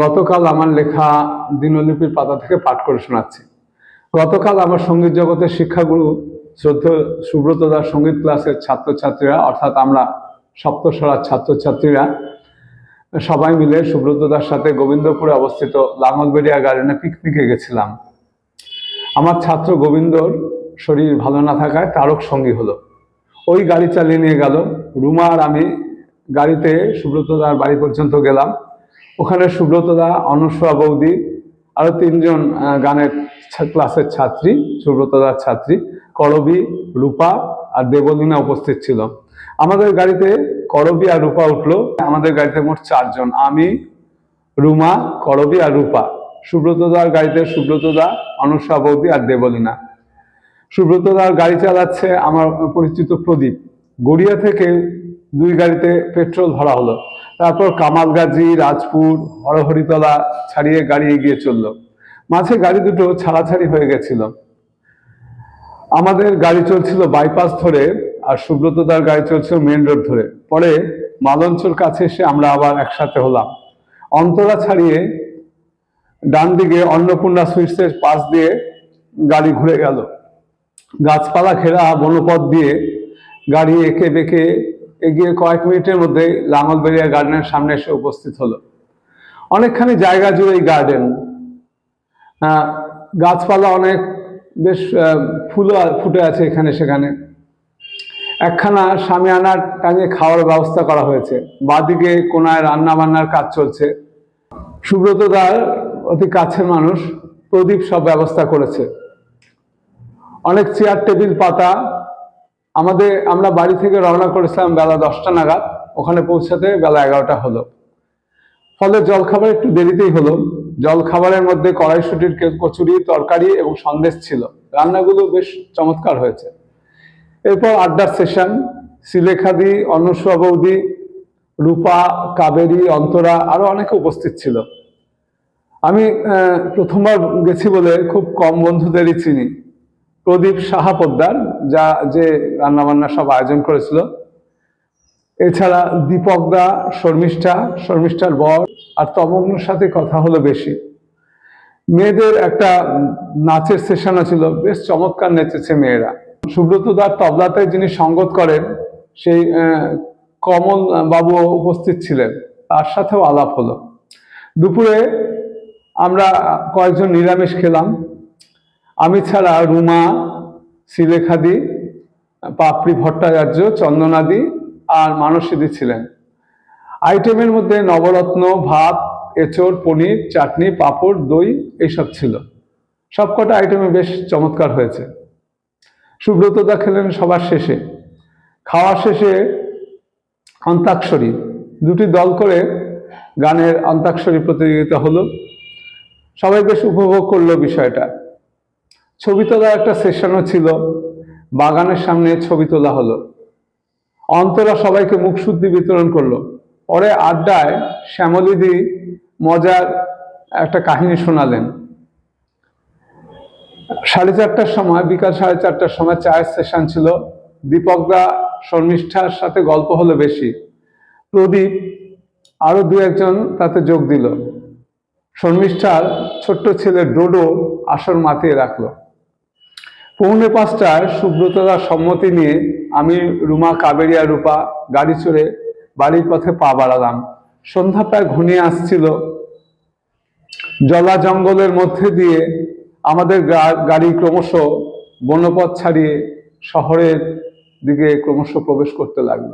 গতকাল আমার লেখা দিনলিপির পাতা থেকে পাঠ করে শোনাচ্ছি। গতকাল আমার সংগীত জগতের শিক্ষাগুরু শ্রদ্ধ সুব্রত দাস সংগীত ক্লাসের ছাত্রছাত্রীরা, অর্থাৎ আমরা সপ্তসরার ছাত্রছাত্রীরা, সবাই মিলে সুব্রত দাস সাথে গোবিন্দপুরে অবস্থিত লাঙলবেড়িয়া গার্ডেনে পিকনিকে গেছিলাম। আমার ছাত্র গোবিন্দর শরীর ভালো না থাকায় তারক সঙ্গী হলো। ওই গাড়ি চালিয়ে নিয়ে গেল। রুমা আর আমি গাড়িতে সুব্রতদার বাড়ি পর্যন্ত গেলাম। ওখানে সুব্রতদা অনসয়া বৌদি আরও তিনজন গানের ক্লাসের ছাত্রী সুব্রতদার ছাত্রী করবী রূপা আর দেবলীনা উপস্থিত ছিল। আমাদের গাড়িতে করবী আর রূপা উঠল। আমাদের গাড়িতে মোট চারজন, আমি, রুমা করবী আর রূপা। সুব্রতদার গাড়িতে সুব্রতদা অনসয়া বৌদি আর দেবলীনা। সুব্রতদার গাড়ি চালাচ্ছে আমার পরিচিত প্রদীপ। গড়িয়া থেকে দুই গাড়িতে পেট্রোল ভরা হলো। তারপর কামালগাজী, রাজপুর, হরহরিতলা ছাড়িয়ে গাড়ি এগিয়ে চলল। মাঝে গাড়ি দুটো ছাড়াছাড়ি হয়ে গেছিল। আমাদের গাড়ি চলছিল বাইপাস ধরে আর সুব্রতদার গাড়ি চলছিল মেন রোড ধরে। পরে মালঞ্চর কাছে এসে আমরা আবার একসাথে হলাম। অন্তরা ছাড়িয়ে ডান দিকে অন্নপূর্ণা সুইটসের পাশ দিয়ে গাড়ি ঘুরে গেল। গাছপালা ঘেরা বনপথ দিয়ে গাড়ি এঁকে বেঁকে এগিয়ে কয়েক মিনিটের মধ্যে লাঙলবেড়িয়া গার্ডেনের সামনে এসে উপস্থিত হলো। অনেকখানি জায়গা জুড়ে এই গার্ডেন গাছপালা অনেক, বেশ ফুলও ফুটে আছে এখানে সেখানে। একখানা সামিয়ানার টাঙিয়ে খাওয়ার ব্যবস্থা করা হয়েছে। বাদিকে কোনায় রান্না বান্নার কাজ চলছে। সুব্রতদার অতি কাছের মানুষ, প্রদীপ সব ব্যবস্থা করেছে। অনেক চেয়ার টেবিল পাতা আমাদের, আমরা বাড়ি থেকে রওনা করেছিলাম বেলা দশটা নাগাদ। ওখানে পৌঁছাতে বেলা এগারোটা হলো। ফলে জলখাবার একটু দেরিতেই হলো। জলখাবারের মধ্যে কড়াইশুটির কচুরি, তরকারি এবং সন্দেশ ছিল। রান্নাগুলো বেশ চমৎকার হয়েছে। এরপর আড্ডার সেশন। সিলেখাদি অন্নসুয়া বৌদি, রূপা, কাবেরী, অন্তরা আরও অনেকে উপস্থিত ছিল। আমি প্রথমবার গেছি বলে খুব কম বন্ধুদেরই চিনি। প্রদীপ সাহা পোদ্দার, যা যে রান্নাবান্না সব আয়োজন করেছিল। এছাড়া দীপক দা, শর্মিষ্ঠা, শর্মিষ্ঠার বর, আর তমগ্নর সাথে কথা হলো বেশি। মেয়েদের একটা নাচের সেশনও ছিল, বেশ চমৎকার নেচেছে মেয়েরা। সুব্রত দার তবলাতে যিনি সঙ্গত করেন, সেই কমল বাবু উপস্থিত ছিলেন। তার সাথেও আলাপ হলো। দুপুরে আমরা কয়েকজন নিরামিষ খেলাম। আমি ছাড়া রুমা সিলেখাদি পাপড়ি ভট্টাচার্য, চন্দনাদি আর মানসীদি ছিলেন। আইটেমের মধ্যে নবরত্ন, ভাত, এঁচড়, পনির, চাটনি, পাঁপড়, দই এইসব ছিল। সবকটা আইটেমে বেশ চমৎকার হয়েছে। সুব্রতদা খেলেন সবার শেষে। খাওয়া শেষে অন্তাক্ষরী। দুটি দল করে গানের অন্তাক্ষরী প্রতিযোগিতা হলো। সবাই বেশ উপভোগ করল বিষয়টা। ছবি তোলার একটা সেশনও ছিল। বাগানের সামনে ছবি তোলা হলো। অন্তরা সবাইকে মুখশুদ্ধি বিতরণ করল। পরে আড্ডায় শ্যামলিদি মজার একটা কাহিনী শোনালেন। সাড়ে চারটার সময়, বিকাল সাড়ে চারটার সময় চায়ের সেশন ছিল। দীপকদা, শর্মিষ্ঠার সাথে গল্প হলো বেশি। প্রদীপ আরও দু একজন তাতে যোগ দিল। শর্মিষ্ঠার ছোট্ট ছেলে ডোডো আসর মাতিয়ে রাখল। পৌনে পাঁচটায় সুব্রতদার সম্মতি নিয়ে আমি রুমা কাবেরিয়া রূপা গাড়ি চড়ে বাড়ির পথে পা বাড়ালাম। সন্ধ্যা প্রায় ঘনিয়ে আসছিল। জলা জঙ্গলের মধ্যে দিয়ে আমাদের গাড়ি ক্রমশ বনপথ ছাড়িয়ে শহরের দিকে ক্রমশ প্রবেশ করতে লাগল।